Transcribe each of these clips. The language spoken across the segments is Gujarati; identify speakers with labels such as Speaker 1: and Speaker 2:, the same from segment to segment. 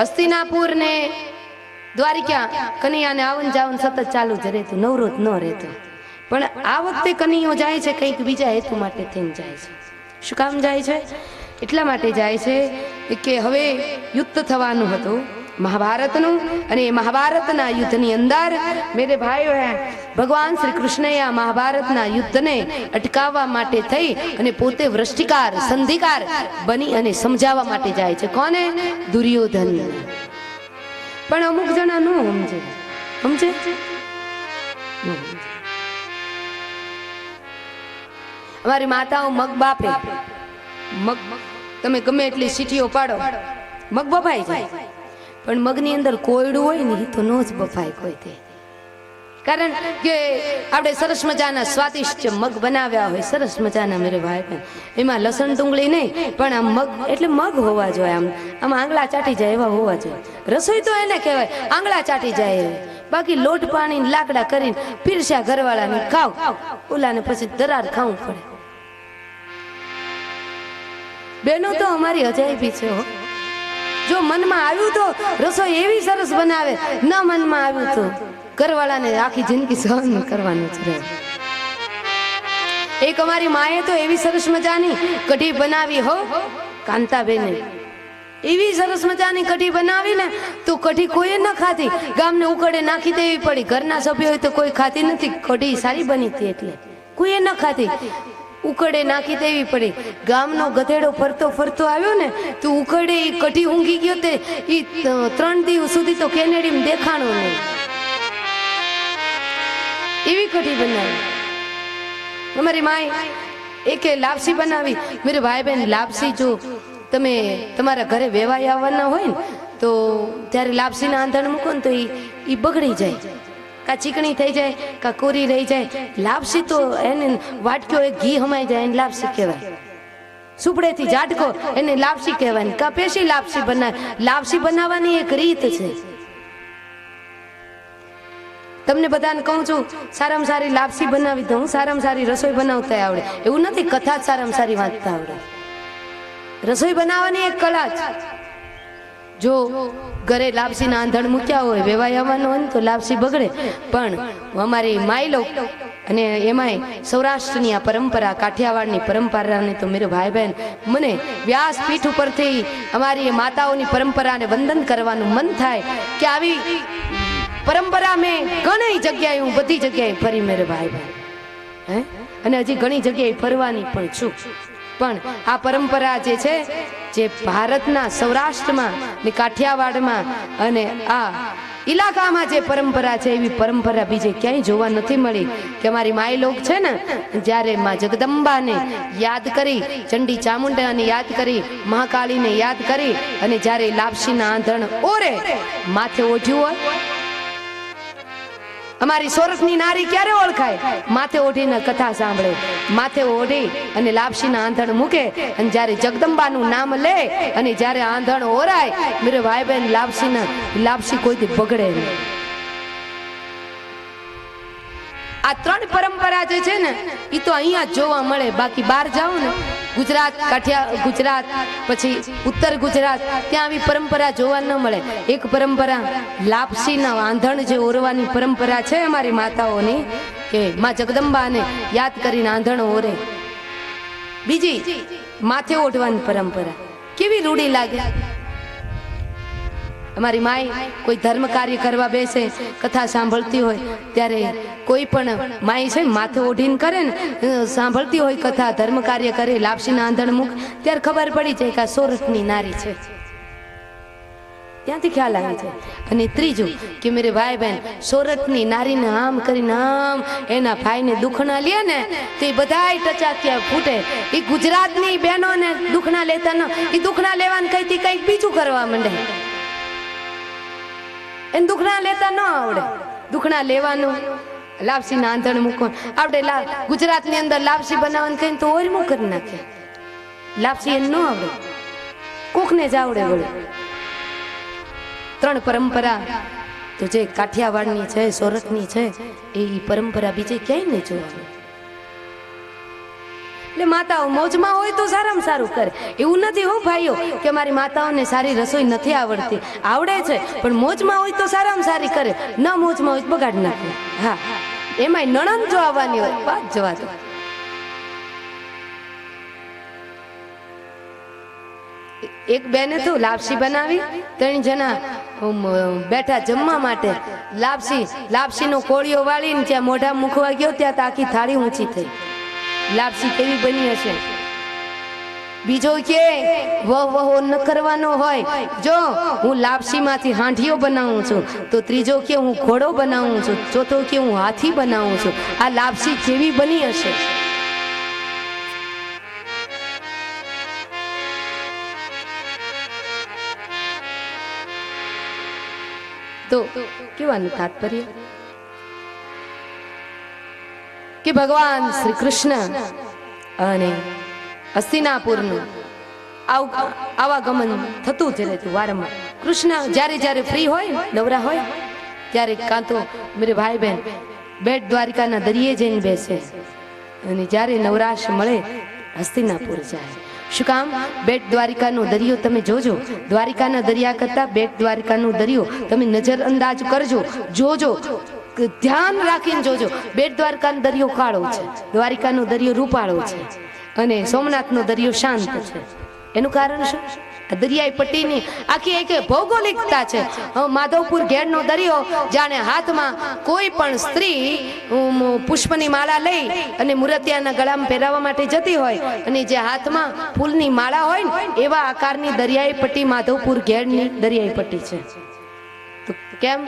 Speaker 1: હસ્તિનાપુર ને દ્વારિકા કનૈયાને આવન જાવન સતત ચાલુ જ રહેતું નવરોત ન રહેતો. પણ આ વખતે કનૈયો જાય છે કંઈક બીજા હેતુ માટે થઈને જાય છે. શું કામ જાય છે? એટલા માટે જાય છે કે હવે યુદ્ધ થવાનું હતું. મહાભારતનું અને એ મહાભારતના યુદ્ધની અંદર મેરે ભાઈઓ હે, ભગવાન શ્રી કૃષ્ણએ આ મહાભારતના યુદ્ધને અટકાવવા માટે થઈ અને પોતે વૃષ્ટિકાર, સંધિકાર બની અને સમજાવવા માટે જાય છે. કોને? દુર્યોધન. પણ અમુક જણા ન સમજે. સમજે. અમારી માતાઓ મગ બાપે મગ, તમે ગમે એટલી સીટીઓ પાડો. મગ બફાઈ જાય. પણ મગની અંદર કોયડું હોય ને તો નો જ બફાય કોઈ તે. કારણ કે આપણે સરસ મજાના સ્વાદિષ્ટ મગ બનાવ્યા હોય, સરસ મજાના મેરે ભાઈ બહેન. એમાં લસણ ડુંગળી નહીં, પણ આમ મગ, એટલે મગ હોવા જોઈએ આમ. આમ આંગળા ચાટી જાય એવા હોવા જોઈએ. રસોઈ તો એને કહેવાય, આંગળા ચાટી જાય એવી. બાકી લોટ પાણી લાકડા કરીને પીરસ્યા ઘરવાળાને ખાવ. ઓલાને પછી દરાર ખાવું પડે. બેનો તો અમારી અજાયબી છે હો. જો મનમાં આવ્યું તો રસોઈ એવી સરસ બનાવે, ન મનમાં આવ્યું તો કરવાળાને આખી જિંદગી સહન કરવાનું છે એક અમારી માએ તો એવી સરસ મજાની કઢી બનાવી હો, કાંતાબેને. એવી સરસ મજાની કઢી બનાવી ને, તો કઢી કોઈએ ન ખાધી. ગામને ઉકળે નાખી દેવી પડી. ઘરના સભ્યો હોય તો કોઈ ખાતી નથી. કઢી સારી બની હતી એટલે. કોઈએ ન ખાધી. ઉકળે નાખી દેવી પડી. ગામનો ગધેડો ફરતો ફરતો આવ્યો ને, તો ઉકળે એ કઢી ઊંઘી ગયો તે એ ત્રણ દિવસ સુધી તો કેનેડીમાં દેખાણો નહીં. એવી કઢી બનાવી. અમારી માએ એકે લાપસી બનાવી. મેરે ભાઈ બહેન લાપસી જો તમે તમારા ઘરે વેવાઈ આવવાના હોય ને, તો ત્યારે લાપસીના આંધણ મૂકો ને તો એ બગડી જાય. કા ચીકણી થઈ જાય, કા કોરી રહી જાય. લાપસી તો એને વાટક્યો એક ઘી હમાઈ જાય, એને લાપસી કહેવાય. સુપડેથી ઝાટકો એને લાપસી કહેવાય. કપેશી લાપસી બનાવે લાપસી બનાવવાની એક રીત છે. તમને બધાને કહું છું, સારામાં સારી લાપસી બનાવી દઉં, સારામાં સારી રસોઈ બનાવતા આવડે. એવું નથી કથા જ સારામાં સારી વાંચતા આવડે. રસોઈ બનાવવાની એક કલા છે જો ઘરે લાપસીના આંધણ મૂક્યા હોય વેવાય આવવાનું હોય તો લાપસી બગડે. પણ અમારી માયલો અને એમાંય સૌરાષ્ટ્રની આ પરંપરા, કાઠિયાવાડની પરંપરાને તો મેરો ભાઈ બહેન મને વ્યાસપીઠ ઉપરથી અમારી માતાઓની પરંપરાને વંદન કરવાનું મન થાય કે આવી પરંપરા મેં ઘણી જગ્યાએ, હું બધી જગ્યાએ ફરી મેરે ભાઈ બહેન હે? અને હજી ઘણી જગ્યાએ ફરવાની પણ છું. પણ આ પરંપરા જે છે, જે ભારતના સૌરાષ્ટ્રમાં ને કાઠિયાવાડમાં અને આ ઇલાકામાં જે પરંપરા છે, એવી પરંપરા બીજે ક્યાંય જોવા નથી મળી કે મારી માય લોક છે ને, જ્યારે માં જગદંબાને યાદ કરી, ચંડી ચામુંડાને યાદ કરી, મહાકાળીને યાદ કરી અને જ્યારે લાપસીના આંધણ ઓરે, માથે ઓઢ્યું હોય અમારી સોરસની નારી ક્યારે ઓળખાય? માથે ઓઢીને કથા સાંભળે, માથે ઓઢી અને લાપસીના આંધણ મૂકે અને જ્યારે જગદંબાનું નામ લે અને જ્યારે આંધણ ઓરાય, મેરે ભાઈ બહેન લાપસીના લાપસી કોઈથી બગડે નહીં. આ ત્રણ પરંપરા જે છે ને એ તો અહીંયા જોવા મળે. બાકી બહાર જાઓ ને, ગુજરાત, કાઠિયા, ગુજરાત, પછી ઉત્તર ગુજરાત, ત્યાં આવી પરંપરા જોવા ન મળે. એક પરંપરા, લાપસીના આંધણ જે ઓરવાની પરંપરા છે અમારી માતાઓની, કે માં જગદંબાને યાદ કરીને આંધણ ઓરે. બીજી, માથે ઓઢવાની પરંપરા. કેવી રૂડી લાગે? અમારી માય કોઈ ધર્મ કાર્ય કરવા બેસે, કથા સાંભળતી હોય, ત્યારે કોઈ પણ માય છે માથે ઓઢીને કરે ને સાંભળતી હોય કથા, ધર્મ કાર્ય કરે, લાપસીના આંધણ મુખ ત્યારે ખબર પડી જાય કે આ સોરઠની નારી છે. ત્યાંથી ખ્યાલ આવે છે અને ત્રીજું કે મેરે ભાઈ બહેન સોરઠની નારીને આમ કરીને આમ એના ભાઈને દુખણા લે ને, તે બધાય ટચાક્યા ફૂટે. એ ગુજરાતની બહેનોને દુખણા લેતા ન, એ દુખણા લેવાનું કઈથી કંઈક બીજું કરવા માંડે. એને દુખણા લેતા ન આવડે. દુખણા લેવાનું. લાપસીના આંધણ મૂકો આપણે ગુજરાતની અંદર લાપસી બનાવવાનું કહીને તો ઓરમું કરી નાખે. લાપસી એને ન આવડે. કોકને જ આવડે વળે. ત્રણ પરંપરા. તો જે કાઠિયાવાડની છે, સોરઠની છે, એ પરંપરા બીજે ક્યાંય નહીં જોવા એટલે માતાઓ, મોજમાં હોય તો સારામાં સારું કરે. એવું નથી હો ભાઈઓ, કે મારી માતાઓને સારી રસોઈ નથી આવડતી. આવડે છે, પણ મોજમાં હોય તો સારામાં સારી કરે. ન મોજમાં હોય બગાડ નાખે. હા. એમાંય નણંદ જો આવવાની હોય, વાત જવા દો. એક બેને તો લાપસી બનાવી, ત્રણ જણા બેઠા જમવા માટે. લાપસી, લાપસીનો કોળિયો વાળીને ત્યાં મોઢા મૂકવા ગયો, ત્યાં તાકી થાળી ઊંચી થઈ. લાપસી કેવી બની હશે? બીજો કે વહ વહો ન કરવાનો હોય. જો હું લાપસીમાંથી હાંઠીઓ બનાવું છું, તો ત્રીજો કે હું ઘોડો બનાવું છું, ચોથો કે હું હાથી બનાવું છું. આ લાપસી કેવી બની હશે? તો કેવાનું તાત્પર્ય? કે ભગવાન શ્રી કૃષ્ણ અને હસ્તિનાપુરનું આવ- આવાગમન થતું જ રહેતું વારંવાર. કૃષ્ણ જ્યારે જ્યારે ફ્રી હોય, નવરા હોય, ત્યારે કાં તો મેરે ભાઈ બહેન બેટ દ્વારિકાના દરિયે જઈને બેસે અને જ્યારે નવરાશ મળે હસ્તિનાપુર જાય. શું કામ? બેટ દ્વારિકાનો દરિયો તમે જોજો. દ્વારિકાના દરિયા કરતા બેટ દ્વારિકાનો દરિયો તમે નજર અંદાજ કરજો. જોજો. ધ્યાન રાખીને જોજો. બેટ દ્વારકાનો દરિયો કાળો છે. દ્વારિકાનો દરિયો રૂપાળો છે. અને સોમનાથનો દરિયો શાંત છે. એનું કારણ શું? દરિયાઈ પટ્ટીની આખી એક ભૌગોલિકતા છે. માધવપુર ઘેરનો દરિયો જાણે હાથમાં કોઈ પણ સ્ત્રી પુષ્પની માળા લઈ અને મુરતિયાના ગળામાં પહેરાવવા માટે જતી હોય અને જે હાથમાં ફૂલની માળા હોય ને, એવા આકારની દરિયાઈ પટ્ટી માધવપુર ઘેરની દરિયાઈ પટ્ટી છે. તો કેમ?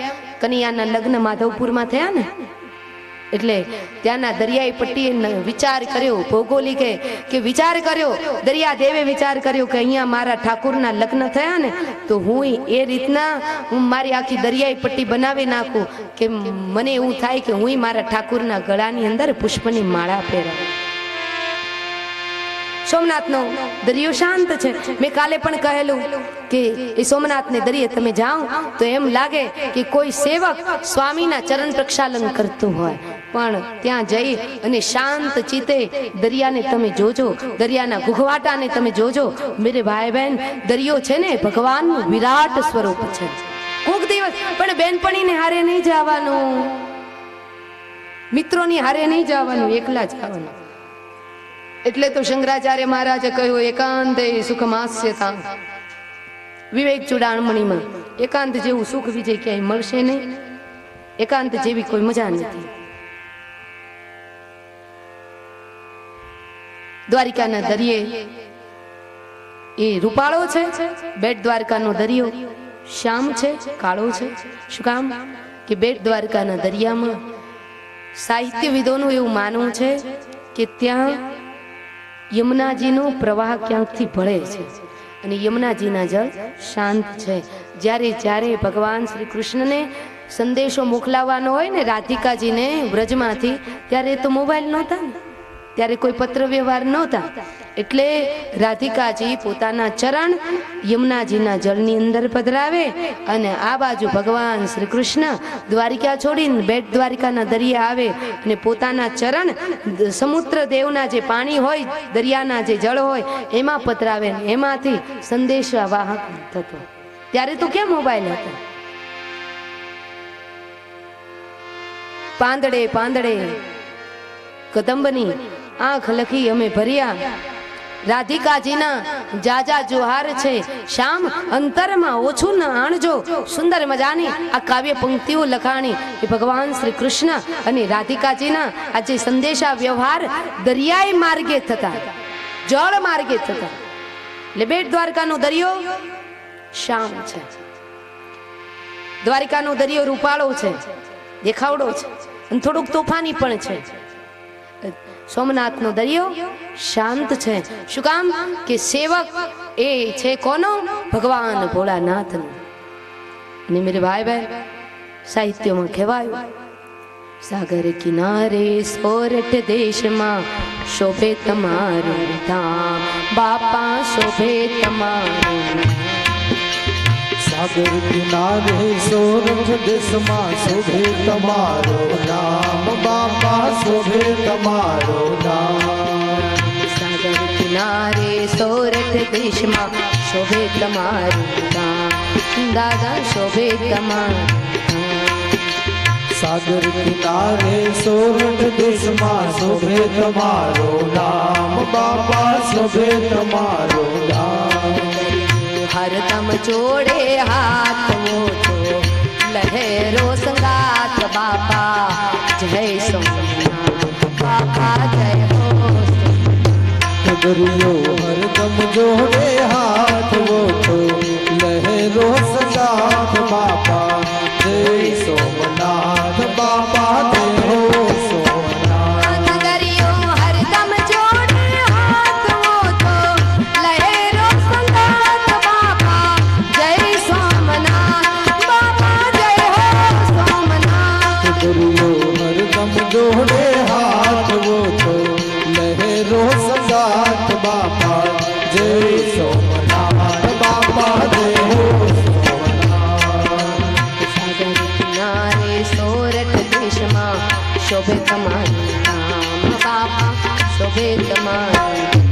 Speaker 1: કનૈયાના લગ્ન માધવપુરમાં થયા ને? એટલે ત્યાંના દરિયાઈ પટ્ટીએ વિચાર કર્યો, ભૌગોલિકે કે વિચાર કર્યો દરિયા દેવે વિચાર કર્યો કે અહીંયા મારા ઠાકુરના લગ્ન થયા ને, તો હું એ રીતના હું મારી આખી દરિયાઈ પટ્ટી બનાવી નાખું કે મને એવું થાય કે હું મારા ઠાકુરના ગળાની અંદર પુષ્પની માળા પહેરાવું. સોમનાથનો દરિયો શાંત છે. મેં કાલે પણ કહેલું કે એ સોમનાથને દરિયે તમે જાઓ તો એમ લાગે કે કોઈ સેવક સ્વામીના ચરણ પ્રક્ષાલન કરતું હોય. પણ ત્યાં જઈ અને શાંત ચિતે દરિયાને તમે જોજો, દરિયાના ગુગવાટાને તમે જોજો. મેરે ભાઈ બહેન, દરિયો છે ને ભગવાનનું વિરાટ સ્વરૂપ છે. કોક દિવસ, પણ બેનપણીને હારે નહીં જવાનું. મિત્રોની હારે નહીં જવાનું, એકલા જવાનું એટલે તો શંકરાચાર્ય મહારાજે કહ્યું, એકાંતે સુખમાસ્યતા. વિવેક ચુડાણમણીમાં, એકાંત જેવું સુખ વિજય ક્યાંય મળશે નહીં. એકાંત જેવી કોઈ મજા નથી. દ્વારિકાના દરિયે એ રૂપાળો છે, બેટ દ્વારકાનો દરિયો. શ્યામ છે, કાળો છે. શું કામ? કે બેટ દ્વારકાના દરિયામાં સાહિત્યવિદોનું એવું માનવું છે કે ત્યાં યમુનાજીનો પ્રવાહ ક્યાંકથી ભળે છે? અને યમુનાજીના જળ શાંત છે. જ્યારે જ્યારે ભગવાન શ્રી કૃષ્ણને સંદેશો મોકલાવવાનો હોય ને રાધિકાજીને વ્રજમાંથી, ત્યારે તો મોબાઈલ નહોતા ને? ત્યારે કોઈ પત્ર વ્યવહાર નહોતા? એટલે રાધિકાજી પોતાના ચરણ યમુનાજીના જળની અંદર પધરાવે અને આ બાજુ ભગવાન શ્રી કૃષ્ણ દ્વારિકા છોડીને બેટ દ્વારિકાના દરિયા આવે અને પોતાના ચરણ સમુદ્ર દેવના જે પાણી હોય, દરિયાના જે જળ હોય, એમાં પધરાવે એમાંથી સંદેશા વાહક થતો. ત્યારે તો ક્યાં મોબાઈલ હતો? પાંદડે પાંદડે, કદંબની આંખ લખી અમે ભર્યા. રાધિકાજીના જાજા જુહાર છે. શામ અંતરમાં ઓછું ન આણજો. સુંદર મજાની આ કાવ્ય પંક્તિઓ લખાણી. એ ભગવાન શ્રી કૃષ્ણ અને રાધિકાજીના આજે સંદેશા વ્યવહાર દરિયાઈ માર્ગે થતા. જળ માર્ગે થતા. એટલે બેટ દ્વારકાનો દરિયો શામ છે. દ્વારકાનો દરિયો રૂપાળો છે. દેખાવડો છે. અને થોડુંક તોફાની પણ છે. સોમનાથનો દરિયો શાંત છે. શું કામ? કે સેવક એ છે કોનો? ભગવાન ભોળાનાથનો. અને મેરે ભાઈ ભાઈ સાહિત્યમાં કહેવાયું, સાગર કિનારે સોરઠ દેશમાં શોભે તમારું ધામ. બાપા, શોભે તમારું
Speaker 2: સાગર કિનારે સોરઠ દેશમાં શોભે તમારો નામ બાપા શોભે તમારો નામ
Speaker 1: કિનારે સોરઠ દેશમાં શોભે તમારું નામ દાદા શોભે તમારું.
Speaker 2: સાગર કિનારે સોરઠ દેશમાં શોભે તમારો નામ બાપા શોભે તમારો નામ
Speaker 1: હરદમ જોડે હાથ મોટો લહેરો સંગાત
Speaker 2: બાપા જય સોમનાથ બાપા જય હો
Speaker 1: ગુરુઓ હરદમ જોડે હાથ મોટો લહેરો સંગાત બાપા જય સોમનાથ બાપા જય હો શોભે તમારું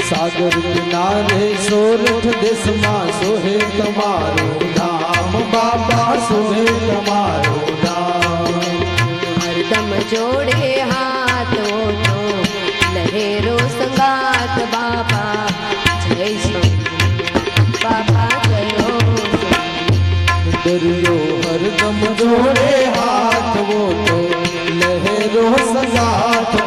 Speaker 2: સાગર કિનારે સોરઠ દેશમાં સોહે તમારું ધામ બાબા સોહે તમારું ધામ
Speaker 1: હરદમ જોડે હાથો તો લહેરો સંગાત બાબા જય સોમનાથ બાબા જય
Speaker 2: દરિયો હરદમ જોડે હાથ વો તો લહેરો સગાથ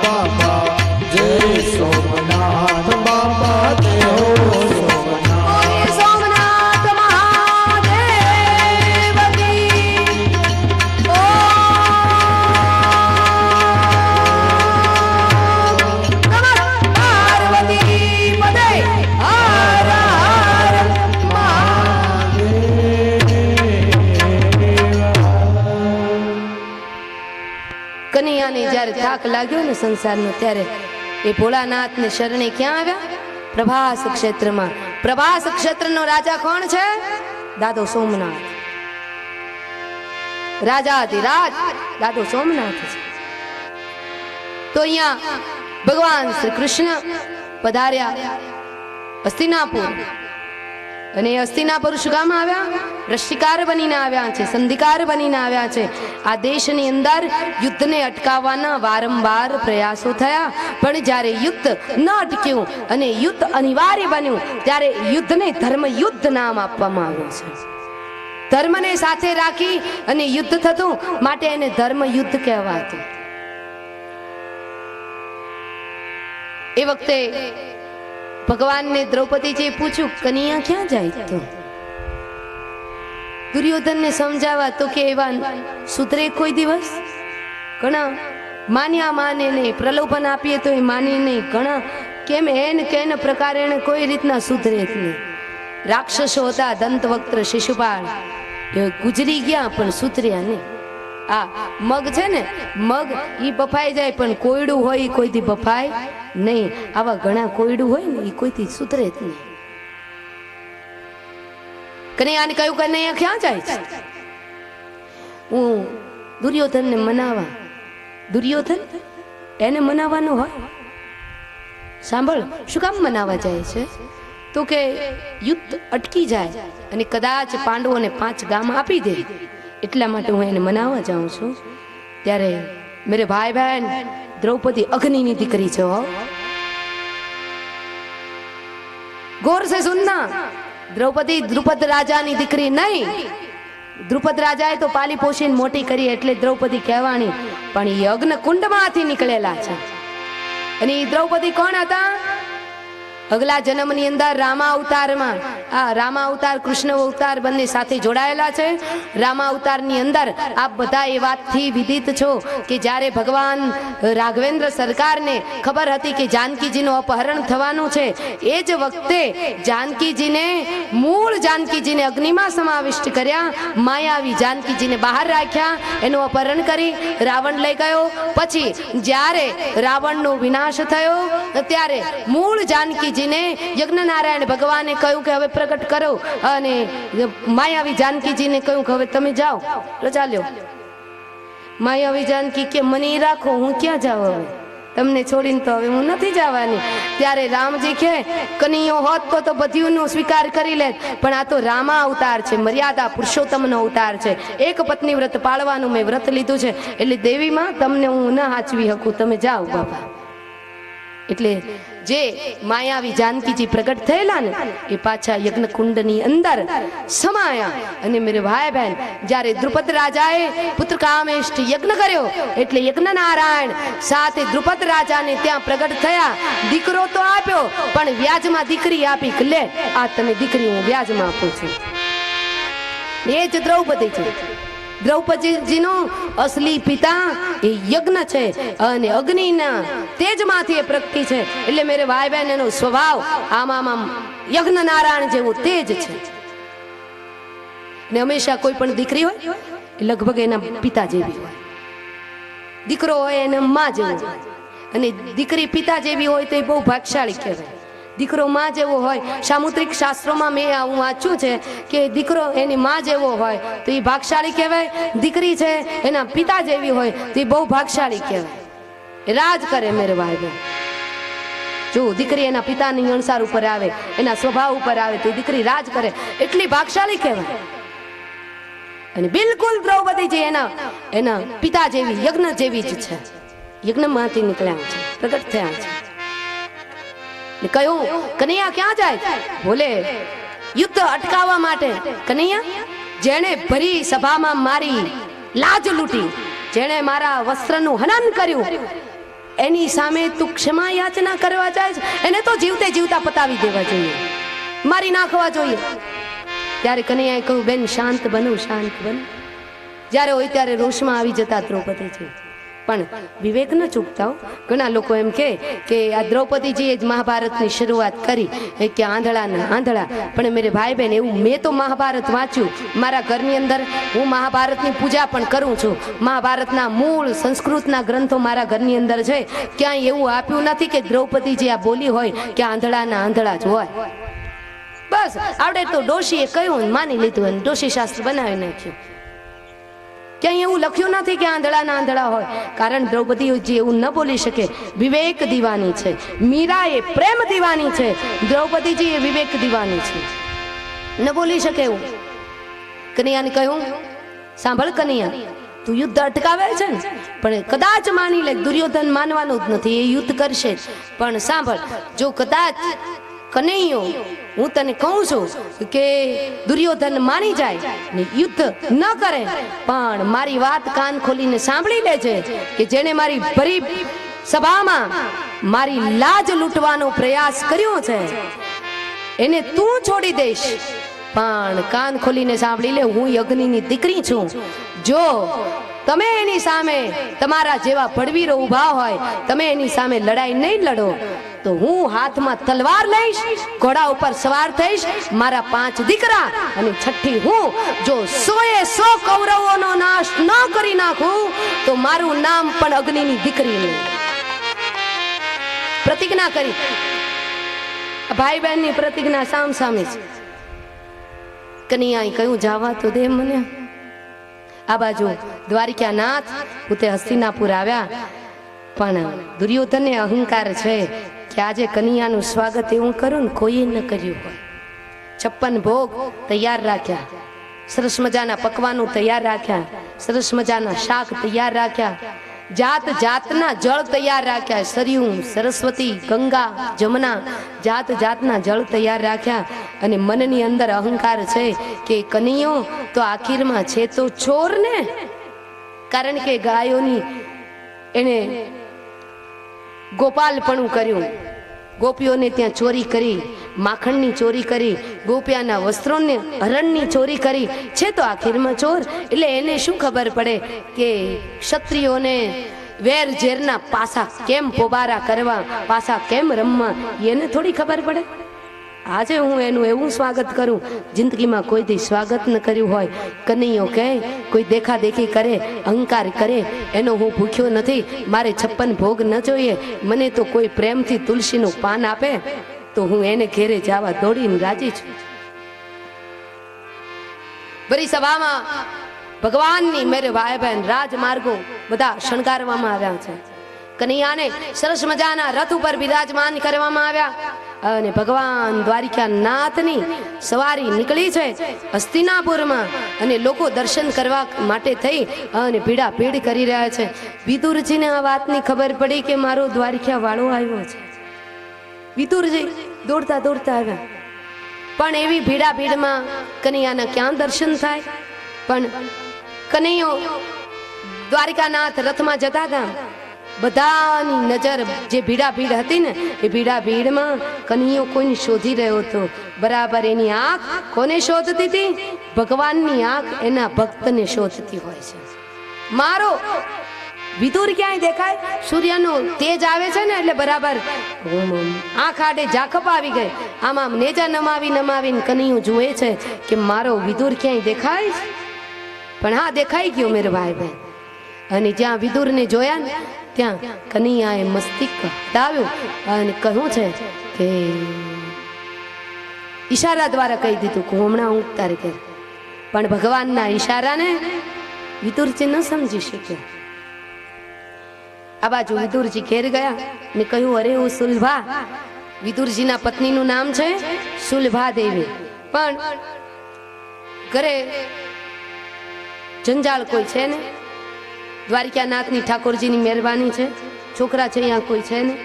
Speaker 1: કનૈયાને જ્યારે થાક લાગ્યો ને સંસારનો ત્યારે એ ભોળાનાથને શરણે ક્યાં આવ્યા? પ્રભાસ ક્ષેત્રમાં. પ્રભાસ ક્ષેત્રનો રાજા કોણ છે? દાદો સોમનાથ. રાજાધિરાજ દાદો સોમનાથ છે. તો અહીંયા ભગવાન શ્રી કૃષ્ણ પધાર્યા. હસ્તિનાપુર. અને એ અસ્થિના પુરુષ કામ આવ્યા રશિકાર બનીને આવ્યા છે, સંધિકાર બનીને આવ્યા છે. આ દેશની અંદર યુદ્ધને અટકાવવાના વારંવાર પ્રયાસો થયા, પણ જ્યારે યુદ્ધ ન અટક્યું અને યુદ્ધ અનિવાર્ય બન્યું, ત્યારે યુદ્ધને ધર્મ યુદ્ધ નામ આપવામાં આવ્યું છે. ધર્મને સાથે રાખી અને યુદ્ધ થતું માટે એને ધર્મ યુદ્ધ કહેવાતું. એ વખતે ભગવાનને દ્રૌપદીજી પૂછ્યું, કનિયા, ક્યાં જાય તો? દુર્યોધનને સમજાવા તો કે એવા સુધરે કોઈ દિવસ? ઘણા માન્યા માને નહીં પ્રલોભન આપીએ તો એ માની નહીં. ઘણા કેમ એન કેન પ્રકારે કોઈ રીતના સુધરે જ નહીં. રાક્ષસો હતા, દંતવક્ત્ર, શિશુપાળ. ગુજરી ગયા પણ સુધર્યા નહીં. આ મગ છે ને, મગ ઈ બફાઈ જાય, પણ કોયડું હોય ઈ કોઈથી બફાય નહીં. આવા ઘણા કોયડું હોય ને, ઈ કોઈથી સુધરે જ નહીં. કનૈયાને કહ્યું કનૈયા ક્યાં જાય છે? હું દુર્યોધનને મનાવા, દુર્યોધન, એને મનાવવાનો હોય? સાંભળ, શું કામ મનાવા જાય છે? તો કે યુદ્ધ અટકી જાય અને કદાચ પાંડવોને પાંચ ગામ આપી દે. એટલા માટે હું એને મનાવવા જાઉં છું. ત્યારે મેરે ભાઈ બહેન, દ્રૌપદી અગ્નિની દીકરી છે ગોર સે સુનના. દ્રૌપદી દ્રુપદ રાજાની દીકરી નહીં. દ્રુપદ રાજાએ તો પાલી પોષીને મોટી કરી એટલે દ્રૌપદી કહેવાની પણ એ યજ્ઞ કુંડમાંથી નીકળેલા છે. અને એ દ્રૌપદી કોણ હતા? અગલા જન્મની અંદર રામા અવતારમાં, આ રામા અવતાર, કૃષ્ણ અવતાર બંને સાથે જોડાયેલા છે. રામા અવતારની અંદર આપ બધા એ વાતથી વિદિત છો કે જ્યારે ભગવાન રાઘવેન્દ્ર સરકારને ખબર હતી કે જાનકીજીનું અપહરણ થવાનું છે, એ જ વખતે જાનકીજીને, મૂળ જાનકીજીને અગ્નિમાં સમાવિષ્ટ કર્યા માયાવી જાનકીજીને બહાર રાખ્યા, એનું અપહરણ કરી, રાવણ લઈ ગયો. પછી જ્યારે રાવણનો વિનાશ થયો, ત્યારે મૂળ જાનકીજીને યજ્ઞનારાયણ ભગવાને કહ્યું કે હવે પ્રગટ કરો અને માયાવી જાનકીજીને કહ્યું કે હવે તમે જાઓ. ચાલ્યો. લ્યો માયાવી જાનકી કે મને રાખો, હું ક્યાં જાઉં હવે? તમને છોડીને તો હવે હું નથી જવાની. ત્યારે રામજી કે કનૈયો હોત તો તો બધીનો સ્વીકાર કરી લે પણ આ તો રામા અવતાર છે, મર્યાદા પુરુષોત્તમનો અવતાર છે. એક પત્ની વ્રત પાળવાનું મેં વ્રત લીધું છે, એટલે દેવીમાં તમને હું ન હાચવી શકું. તમે જાઓ બાપા. એટલે જે માયાવી જાનકીજી પ્રગટ થયેલા ને, એ પાછા યજ્ઞ કુંડની અંદર સમાયા. અને મેરે ભાઈ બહેન, જ્યારે દ્રુપદ રાજાએ પુત્ર કામેષ્ટ યજ્ઞ કર્યો, એટલે યજ્ઞ નારાયણ સાથે દ્રુપદ રાજાને ત્યાં પ્રગટ થયા. દીકરો તો આપ્યો, પણ વ્યાજમાં દીકરી આપી લે, આ તમે દીકરી હું વ્યાજમાં આપું છું. એ જ દ્રૌપદી છે. દ્રૌપદીજીનો અસલી પિતા એ યજ્ઞ છે અને અગ્નિના તેજમાંથી એ પ્રગતિ છે. એટલે મેરે ભાઈ બહેન એનો સ્વભાવ આમ આમ યજ્ઞ નારાયણ જેવો તેજ છે. ને હંમેશા કોઈ પણ દીકરી હોય લગભગ એના પિતા જેવી હોય. દીકરો હોય એને માં જેવો અને દીકરી પિતા જેવી હોય તો એ બહુ ભાગશાળી કહેવાય. દીકરો માં જેવો હોય, સામુદ્રિક શાસ્ત્રોમાં મેં આવું વાંચ્યું છે કે દીકરો એની માં જેવો હોય, તો એ ભાગશાળી કહેવાય, દીકરી છે, એના પિતા જેવી હોય, તો એ બહુ ભાગશાળી કહેવાય. રાજ કરે મેરે ભાઈ જો દીકરી એના પિતાની અણસાર ઉપર આવે, એના સ્વભાવ ઉપર આવે, તો દીકરી રાજ કરે. એટલી ભાગશાળી કહેવાય. અને બિલકુલ દ્રૌપદીજી એના એના પિતા જેવી, યજ્ઞ જેવી જ છે. યજ્ઞમાંથી નીકળ્યા છે, પ્રગટ થયા છે. કહ્યું, કનૈયા, ક્યાં જાય? બોલે, યુદ્ધ અટકાવવા માટે. કનૈયા, જેણે ભરી સભામાં મારી લાજ લૂટી, જેણે મારા વસ્ત્રનું હનન કર્યું. એની સામે તું ક્ષમા યાચના કરવા જાય એને તો જીવતે જીવતા પતાવી દેવા જોઈએ. મારી નાખવા જોઈએ. ત્યારે કનૈયાએ કહ્યું, બેન, શાંત બનું, શાંત બનો. જ્યારે હોય ત્યારે રોષમાં આવી જતા દ્રૌપદીજી પણ વિવેક ન ચૂકતા ઘણા લોકો એમ કે કે આ દ્રૌપદીજીએ જ મહાભારતની શરૂઆત કરી. એ કે આંધળાના આંધળા. પણ મેરે ભાઈ બહેન એવું મેં તો મહાભારત વાંચ્યું. મારા ઘરની અંદર હું મહાભારતની પૂજા પણ કરું છું. મહાભારતના મૂળ સંસ્કૃતના ગ્રંથો મારા ઘરની અંદર છે. ક્યાંય એવું આપ્યું નથી કે દ્રૌપદીજી આ બોલી હોય કે આંધળાના આંધળા જ હોય. બસ, આવડે તો ડોશીએ કહ્યું માની લીધું અને ડોશી શાસ્ત્ર બનાવી નાખ્યું. ક્યાંય એવું લખ્યું નથી કે આંધળા ના આંધળા હોય. કારણ દ્રૌપદી જે એવું ન બોલી શકે, વિવેક દીવાની છે. મીરા એ પ્રેમ દીવાની છે. દ્રૌપદીજી એ વિવેક દીવાની છે. ન બોલી શકે એવું? કનૈયાને કહ્યું, સાંભળ કનૈયા, તું યુદ્ધ અટકાવે છે ને? પણ કદાચ માની લે દુર્યોધન માનવાનું જ નથી, એ યુદ્ધ કરશે પણ સાંભળ, જો કદાચ કનૈયો હું તને કહું છું કે દુર્યોધન માની જાય ને યુદ્ધ ન કરે. પણ મારી વાત કાન ખોલીને સાંભળી લેજે કે જેણે મારી ભરી સભામાં મારી લાજ લૂંટવાનો પ્રયાસ કર્યો છે. એને તું છોડી દઈશ. પણ કાન ખોલીને સાંભળી લે, હું યજ્ઞની દીકરી છું. જો તમે એની સામે તમારા જેવા ભડવીરો ઊભા હોય, તમે એની સામે લડાઈ નહીં લડો. તો હું હાથમાં તલવાર લઈશ, ઘોડા ઉપર સવાર થઈશ, મારા પાંચ દીકરા અને છઠ્ઠી હું જો સોએ સો કૌરવોનો નાશ ન કરી નાખું, તો મારું નામ પણ અગ્નિની દીકરી નહીં. પ્રતિજ્ઞા કરી. ભાઈ બહેનની પ્રતિજ્ઞા સામ સામે છે. કનૈયાએ કહ્યું, જાવા તો દે મને. આ બાજુ દ્વારિકાનાથ, પોતે હસ્તિનાપુર આવ્યા, પણ દુર્યોધને અહંકાર છે. કે આજે કનૈયાનું સ્વાગત એવું કરું ને કોઈએ ન કર્યું હોય. છપ્પન ભોગ તૈયાર રાખ્યા. સરસ મજાના પકવાનું તૈયાર રાખ્યા. સરસ મજાના શાક તૈયાર રાખ્યા. જાત જાતના જળ તૈયાર રાખ્યા. સરયુ, સરસ્વતી, ગંગા, જમના જાત જાતના જળ તૈયાર રાખ્યા. અને મનની અંદર અહંકાર છે કે કનૈયો તો આખીરમાં છે તો ચોર ને? કારણ કે ગાયોની એને ગોપાલપણું કર્યું. ગોપીઓને ત્યાં ચોરી કરી, માખણની ચોરી કરી, ગોપિયાના વસ્ત્રોને, હરણની ચોરી કરી. છે તો આખીરમાં ચોર? એટલે એને શું ખબર પડે કે ક્ષત્રિયોને વેર ઝેરના પાસા કેમ પોબારા કરવા, પાસા કેમ રમવા? એને થોડી ખબર પડે? આજે હું એનું એવું સ્વાગત કરું, જિંદગીમાં કોઈ દી સ્વાગત ન કર્યું હોય, કનૈયો કહે, કોઈ દેખા દેખી કરે, અહંકાર કરે, એનો હું ભૂખ્યો નથી, મારે છપ્પન ભોગ ન જોઈએ, મને તો કોઈ પ્રેમથી તુલસીનું પાન આપે, તો હું એને ઘેરે જવા દોડીને રાજી છું. ભરી સભામાં ભગવાનની મેરે ભાઈ બહેન રાજમાર્ગો બધા શણગારવામાં આવ્યા છે. કનૈયાને સરસ મજાના રથ ઉપર બિરાજમાન કરવામાં આવ્યા. અને ભગવાન દ્વારિકા સવારી નીકળી છે હસ્તિનાપુરમાં અને લોકો દર્શન કરવા માટે થઈ અને પીડા પીડ કરી રહ્યા છે. વિદુરજીને આ વાતની ખબર પડી કે મારો દ્વારિકા વાળો આવ્યો છે. વિદુરજી દોડતા દોડતા આવ્યા. પણ એવી ભીડા ભીડમાં કનૈયાના ક્યાં દર્શન થાય? પણ કનૈયો દ્વારિકાનાથ રથમાં જતા હતા. બધાની નજર જે ભીડા ભીડ હતી ને, એ ભીડા ભીડમાં કનૈયો કોઈને શોધી રહ્યો હતો. બરાબર એની આંખ કોને શોધતી હતી? ભગવાનની આંખ એના ભક્તને શોધતી હોય છે. મારો વિદુર ક્યાંય દેખાય? સૂર્યનો તેજ આવે છે ને, એટલે બરાબર આંખ આડે ઝાખપ આવી ગઈ. આમ આમ નેજા નમાવી નમાવીને કનિયું જુએ છે કે મારો વિદુર ક્યાંય દેખાય? પણ હા, દેખાઈ ગયો મેરે ભાઈ બહેન અને જ્યાં વિદુરને જોયા ને ત્યાં કનૈયાએ મસ્તિષ્ક હટાવ્યું અને કહ્યું છે કે ઈશારા દ્વારા કહી દીધું કે હમણાં હું તારે કે પણ ભગવાનના ઈશારાને વિદુરજી ન સમજી શક્યા. આ બાજુ વિદુરજી ઘેર ગયા ને કહ્યું, અરે હું સુલભા. વિદુરજીના પત્નીનું નામ છે સુલભા દેવી પણ ઘરે જંજાળ કોઈ છે ને? દ્વારિકાનાથની ઠાકોરજીની મહેરબાની છે. છોકરા છે, અહીંયા કોઈ છે ને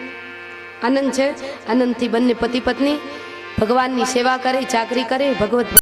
Speaker 1: આનંદ છે. આનંદથી બંને પતિ પત્ની ભગવાનની સેવા કરે, ચાકરી કરે, ભગવત